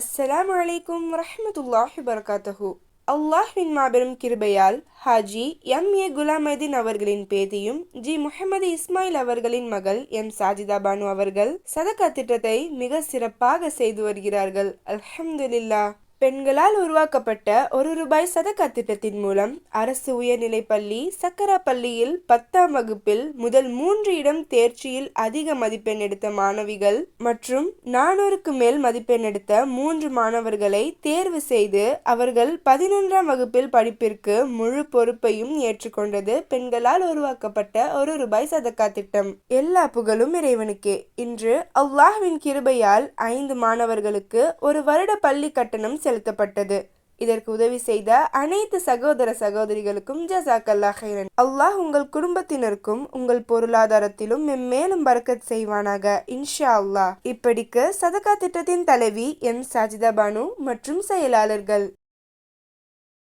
அஸ்ஸலாமு அலைக்கும் வரஹ்மத்துல்லாஹி வரகாத்தஹு அல்லாஹ்வின் மாபெரும் கிருபையால் ஹாஜி எம் ஏ குலாமதீன் அவர்களின் பேத்தியும் ஜி முஹமது இஸ்மாயில் அவர்களின் மகள் எம் சாஜிதா பானு அவர்கள் சதக்கா திட்டத்தை மிக சிறப்பாக செய்து வருகிறார்கள் அல்ஹம்துலில்லாஹ் பெண்களால் உருவாக்கப்பட்ட ஒரு ரூபாய் சதக்கா திட்டத்தின் மூலம் அரசு உயர்நிலைப்பள்ளி சக்கரா பள்ளியில் பத்தாம் வகுப்பில் முதல் மூன்று இடம் தேர்ச்சியில் அதிக மதிப்பெண் எடுத்த மாணவிகள் மற்றும் நானூறுக்கு மேல் மதிப்பெண் எடுத்த மூன்று மாணவர்களை தேர்வு செய்து அவர்கள் பதினொன்றாம் வகுப்பில் படிப்பிற்கு முழு பொறுப்பையும் ஏற்றுக்கொண்டது பெண்களால் உருவாக்கப்பட்ட ஒரு ரூபாய் சதக்கா திட்டம். எல்லா புகழும் இறைவனுக்கே. இன்று அல்லாஹ்வின் கிருபையால் ஐந்து மாணவர்களுக்கு ஒரு வருட பள்ளி கட்டணம் செலுத்தப்பட்டது. இதற்கு உதவி செய்த அனைத்து சகோதர சகோதரிகளுக்கும் ஜசாக்கல்லா ஹைரன் அல்லாஹ் உங்கள் குடும்பத்தினருக்கும் உங்கள் பொருளாதாரத்திலும் மென்மேலும் பறக்கத் செய்வானாக இன்ஷா அல்லாஹ் இப்படிக்கு சதகா திட்டத்தின் தலைவி எம் சாஜிதா பானு மற்றும் செயலாளர்கள்.